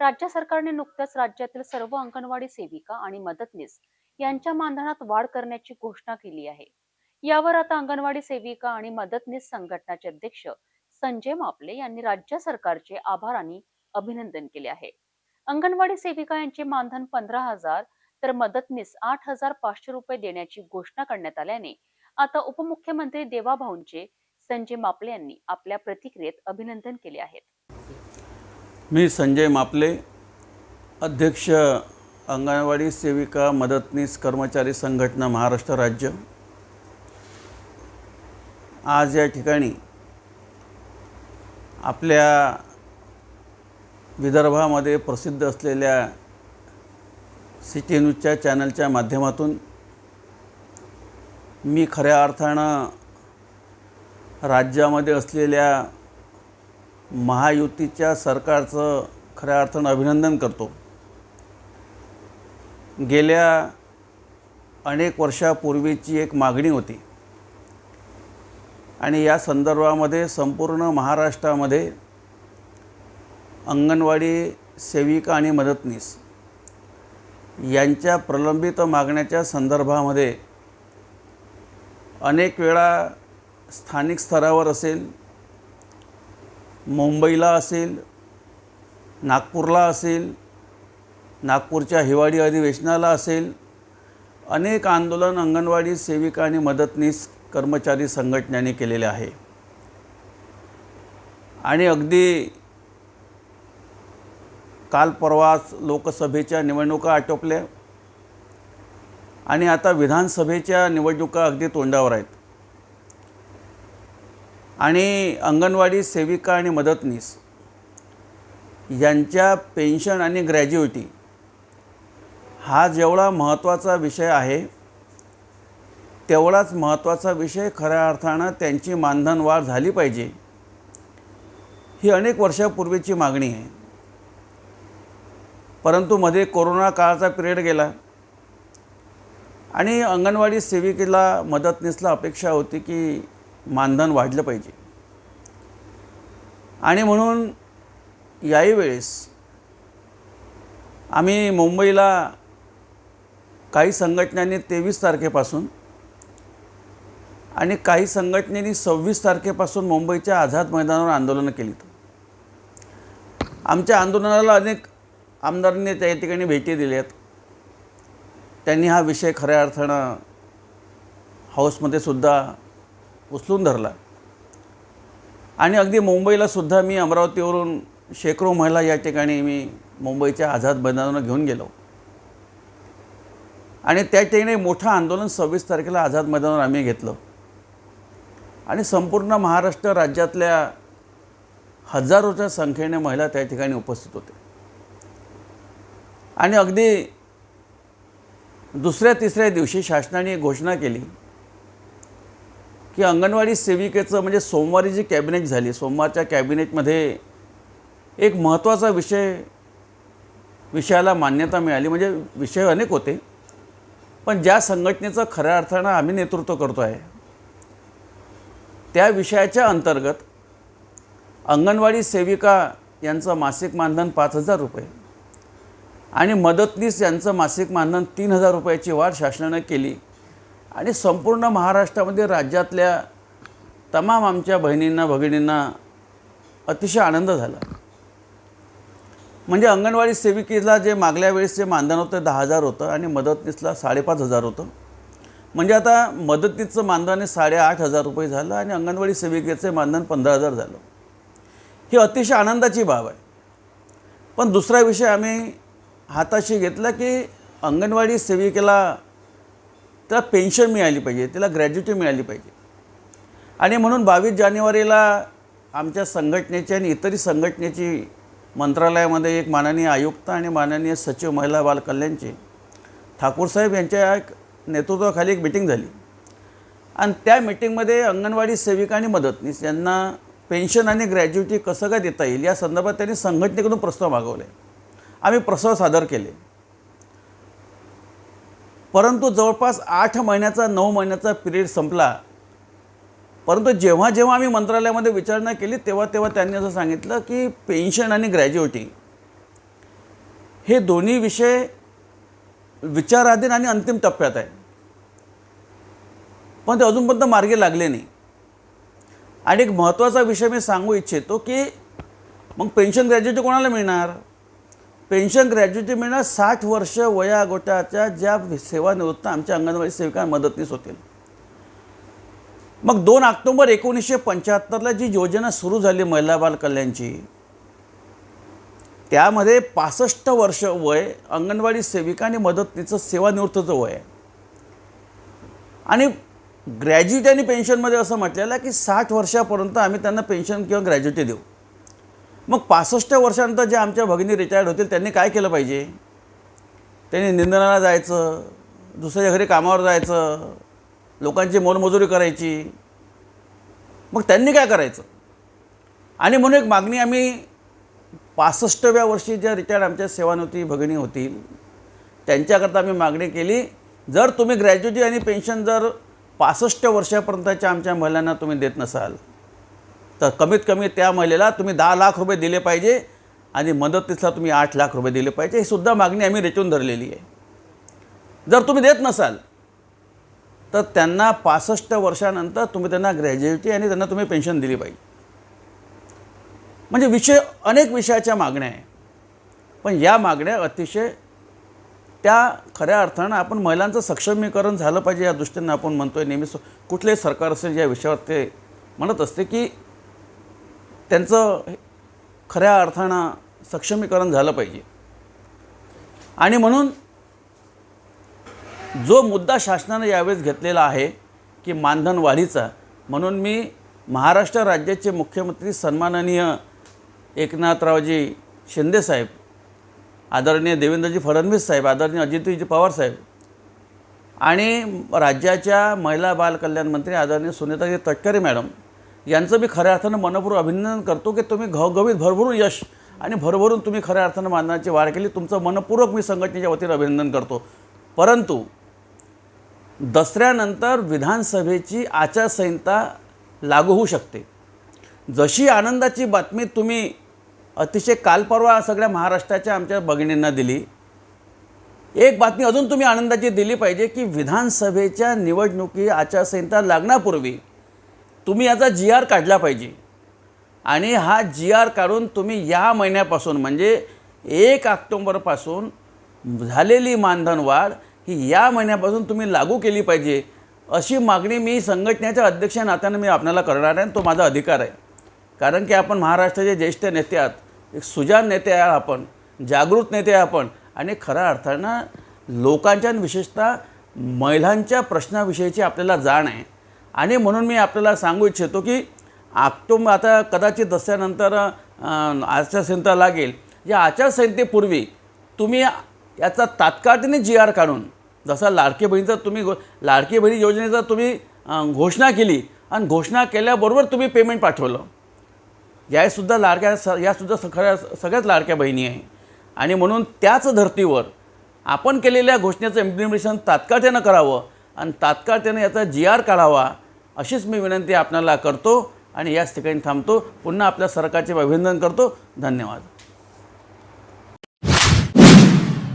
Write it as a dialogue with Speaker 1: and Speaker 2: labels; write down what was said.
Speaker 1: राज्य सरकारने नुकत्याच राज्यातील सर्व अंगणवाडी सेविका आणि मदतनीस यांच्या मानधनात वाढ करण्याची घोषणा केली आहे. यावर आता अंगणवाडी सेविका आणि मदतनीस संघटनाचे अध्यक्ष संजय मापले यांनी राज्य सरकारचे आभार आणि अभिनंदन केले आहे. अंगणवाडी सेविका यांचे मानधन पंधरा हजार तर मदतनीस आठ हजार पाचशे रुपये देण्याची घोषणा करण्यात आल्याने आता उपमुख्यमंत्री देवाभाऊंचे संजय मापले यांनी आपल्या प्रतिक्रियेत अभिनंदन केले आहे
Speaker 2: मी संजय मापले अध्यक्ष अंगणवाडी सेविका मदतनीस कर्मचारी संघटना महाराष्ट्र राज्य. आज या ठिकाणी आपल्या विदर्भामध्ये प्रसिद्ध असलेल्या सिटी न्यूजच्या चॅनलच्या माध्यमातून मी खऱ्या अर्थानं राज्यामध्ये असलेल्या महायुतीच्या सरकारचं खऱ्या अर्थानं अभिनंदन करतो. गेल्या अनेक वर्षापूर्वीची एक मागणी होती. आणि या संदर्भामध्ये संपूर्ण महाराष्ट्रामध्ये अंगणवाडी सेविका आणि मदतनीस यांच्या प्रलंबित मागण्याच्या संदर्भामध्ये अनेक वेळा स्थानिक स्तरावर असेल मुंबईला असेल नागपूरला असेल नागपूरच्या हिवाळी अधिवेशनाला असेल अनेक आंदोलन अंगणवाडी सेविका आणि मदतनीस कर्मचारी संघटनांनी केलेले आहे. आणि अगदी काल परवाच लोकसभेच्या निवडणुका आटोपल्या. आणि आता विधानसभेच्या निवडणुका अगदी तोंडावर आहेत. आणि अंगणवाडी सेविका आणि मदतनीस यांच्या पेन्शन आणि ग्रॅज्युएटी हा जेवढा महत्त्वाचा विषय आहे तेवढाच महत्त्वाचा विषय खऱ्या अर्थानं त्यांची मानधन वाढ झाली पाहिजे ही अनेक वर्षापूर्वीची मागणी आहे. परंतु मध्ये कोरोना काळाचा पिरियड गेला आणि अंगणवाडी सेविकेला मदतनीसला अपेक्षा होती की मानधन वाढलं पाहिजे. आणि म्हणून याही वेळेस आम्ही मुंबईला काही संघटनांनी तेवीस तारखेपासून आणि काही संघटनेनी सव्वीस तारखेपासून मुंबईच्या आझाद मैदानावर आंदोलनं केलीत आमच्या आंदोलनाला अनेक आमदारांनी त्या ठिकाणी भेटी दिल्यात त्यांनी हा विषय खऱ्या अर्थानं हाऊसमध्ये सुद्धा उचलून धरला. आणि अगदी मुंबईला सुद्धा मी अमरावतीवरून शेकडो महिला या ठिकाणी मी मुंबईच्या आझाद मैदानावर घेऊन गेलो. आणि त्या ठिकाणी मोठं आंदोलन सव्वीस तारखेला आझाद मैदानावर आम्ही घेतलं. आणि संपूर्ण महाराष्ट्र राज्यातल्या हजारोच्या संख्येने महिला त्या ठिकाणी उपस्थित होते. आणि अगदी दुसऱ्या तिसऱ्या दिवशी शासनाने घोषणा केली. की अंगणवाडी सेविकेचं म्हणजे सोमवारी जी कॅबिनेट झाली सोमवारच्या कॅबिनेटमध्ये एक महत्त्वाचा विषय विषयाला मान्यता मिळाली. म्हणजे विषय अनेक होते. पण ज्या संघटनेचं खऱ्या अर्थानं आम्ही नेतृत्व करतो आहे त्या विषयाच्या अंतर्गत अंगणवाडी सेविका यांचं मासिक मानधन पाच हजार रुपये आणि मदतनीस यांचं मासिक मानधन तीन हजार रुपयाची वाढ शासनानं केली. आणि संपूर्ण महाराष्ट्रामध्ये राज्यातल्या तमाम आमच्या बहिणींना भगिनींना अतिशय आनंद झाला. म्हणजे अंगणवाडी सेविकेला जे मागल्या वेळेस जे मानधन होतं दहा हजार होतं आणि मदतनीसला साडेपाच हजार होतं. म्हणजे आता मदतीचं मानधन हे साडेआठ हजार रुपये झालं आणि अंगणवाडी सेविकेचं मानधन पंधरा हजार झालं. ही अतिशय आनंदाची बाब आहे. पण दुसरा विषय आम्ही हाताशी घेतला की अंगणवाडी सेविकेला त्याला पेन्शन मिळाली पाहिजे तिला ग्रॅज्युटी मिळाली पाहिजे. आणि म्हणून बावीस जानेवारीला आमच्या संघटनेची आणि इतरही संघटनेची मंत्रालयामध्ये एक माननीय आयुक्त आणि माननीय सचिव महिला बाल कल्याणचे ठाकूरसाहेब यांच्या एक नेतृत्वाखाली एक मिटिंग झाली. आणि त्या मिटिंगमध्ये अंगणवाडी सेविका आणि मदतनीस यांना पेन्शन आणि ग्रॅज्युटी कसं काय देता येईल या संदर्भात त्यांनी संघटनेकडून प्रस्ताव मागवले. आम्ही प्रस्ताव सादर केले. परंतु जवळपास आठ महिन्याचा नऊ महिन्याचा पिरियड संपला. परंतु जेव्हा जेव्हा आम्ही मंत्रालयामध्ये विचारणा केली तेव्हा तेव्हा त्यांनी असं सांगितलं की पेन्शन आणि ग्रॅज्युएटी हे दोन्ही विषय विचाराधीन आणि अंतिम टप्प्यात आहे पण ते अजूनपर्यंत मार्गे लागले नाही. आणि एक महत्त्वाचा विषय मी सांगू इच्छितो की मग पेन्शन ग्रॅज्युएटी कोणाला मिळणार? पेन्शन ग्रॅज्युटी मिळणार साठ वर्ष वयागोटाच्या ज्या सेवानिवृत्त आमच्या अंगणवाडी सेविका मदतनीस होतील. मग दोन ऑक्टोबर एकोणीसशे पंच्याहत्तरला जी योजना सुरू झाली महिला बाल कल्याणची त्यामध्ये पासष्ट वर्ष वय अंगणवाडी सेविका आणि मदतनीचं सेवानिवृत्तचं वय आहे. आणि ग्रॅज्युएट आणि पेन्शनमध्ये असं म्हटलेलं की साठ वर्षापर्यंत आम्ही त्यांना पेन्शन किंवा ग्रॅज्युटी देऊ. मग पासष्ट वर्षानंतर जे आमच्या भगिनी रिटायर्ड होतील त्यांनी काय केलं पाहिजे? त्यांनी निंदनाला जायचं दुसऱ्या घरी कामावर जायचं लोकांची मोलमजुरी करायची. मग त्यांनी काय करायचं? आणि म्हणून एक मागणी आम्ही पासष्टव्या वर्षी ज्या रिटायर्ड आमच्या सेवानिवृत्ती भगिनी होतील त्यांच्याकरता आम्ही मागणी केली जर तुम्ही ग्रॅज्युएटी आणि पेन्शन जर पासष्ट वर्षापर्यंतच्या आमच्या महिलांना तुम्ही देत नसाल तर कमीत कमी त्या महिलेला तुम्ही दहा लाख रुपये दिले पाहिजे आणि मदतीसला तुम्ही आठ लाख रुपये दिले पाहिजे. ही सुद्धा मागणी आम्ही रेचून धरलेली आहे. जर तुम्ही देत नसाल तर त्यांना पासष्ट वर्षानंतर तुम्ही त्यांना ग्रॅज्युएटी आणि त्यांना तुम्ही पेन्शन दिली पाहिजे. म्हणजे विषय अनेक विषयाच्या मागण्या आहे. पण या मागण्या अतिशय त्या खऱ्या अर्थानं आपण महिलांचं सक्षमीकरण झालं पाहिजे या दृष्टीनं आपण म्हणतो आहे नेहमी कुठलेही सरकार असेल या विषयावर ते म्हणत असते की त्यांचं हे खऱ्या अर्थानं सक्षमीकरण झालं पाहिजे. आणि म्हणून जो मुद्दा शासनानं यावेळेस घेतलेला आहे की मानधन वाढीचा म्हणून मी महाराष्ट्र राज्याचे मुख्यमंत्री सन्माननीय एकनाथरावजी शिंदेसाहेब आदरणीय देवेंद्रजी फडणवीस साहेब आदरणीय अजितजी पवार साहेब आणि राज्याच्या महिला बालकल्याण मंत्री आदरणीय सुनीताजी तटकरे मॅडम यांचं मी खऱ्या अर्थानं मनपूर्वक अभिनंदन करतो की तुम्ही घवघवीत भरभरून यश आणि भरभरून तुम्ही खऱ्या अर्थानं मानण्याची वाढ केली. तुमचं मनपूर्वक मी संघटनेच्या वतीनं अभिनंदन करतो. परंतु दसऱ्यानंतर विधानसभेची आचारसंहिता लागू होऊ शकते. जशी आनंदाची बातमी तुम्ही अतिशय कालपरवा सगळ्या महाराष्ट्राच्या आमच्या भगिनींना दिली एक बातमी अजून तुम्ही आनंदाची दिली पाहिजे की विधानसभेच्या निवडणुकी आचारसंहिता लागण्यापूर्वी तुम्ही याचा जी आर काढला पाहिजे. आणि हा जी आर काढून तुम्ही या महिन्यापासून म्हणजे एक ऑक्टोंबरपासून झालेली मानधन वाढ ही या महिन्यापासून तुम्ही लागू केली पाहिजे अशी मागणी मी संघटनेच्या अध्यक्ष नात्यानं मी आपल्याला करणार आहे आणि तो माझा अधिकार आहे. कारण की आपण महाराष्ट्राचे ज्येष्ठ नेते आहात एक सुजान नेते आहे आपण जागृत नेते आहे आपण आणि खऱ्या अर्थानं लोकांच्या विशेषतः महिलांच्या प्रश्नाविषयीची आपल्याला जाण आहे. आणि म्हणून मी आपल्याला सांगू इच्छितो की ऑक्टोबर आता कदाचित दसऱ्यानंतर आचारसंहिता लागेल. या आचारसंहितेपूर्वी तुम्ही याचा तात्काळतेने जी आर काढून जसा लाडकी बहिणीचा तुम्ही घो लाडकी बहिणी योजनेचा तुम्ही घोषणा केली आणि घोषणा केल्याबरोबर तुम्ही पेमेंट पाठवलं. यासुद्धा लाडक्या स यासुद्धा स खऱ्या सगळ्याच लाडक्या बहिणी आहे. आणि म्हणून त्याच धर्तीवर आपण केलेल्या घोषणेचं इम्प्लिमेंटेशन तात्काळतेनं करावं आणि तात्काळतेनं याचा जी आर काढावा अशीच मी विनंती आपल्याला करतो आणि याच ठिकाणी थांबतो. पुन्हा आपल्या सरकारचे अभिनंदन करतो. धन्यवाद.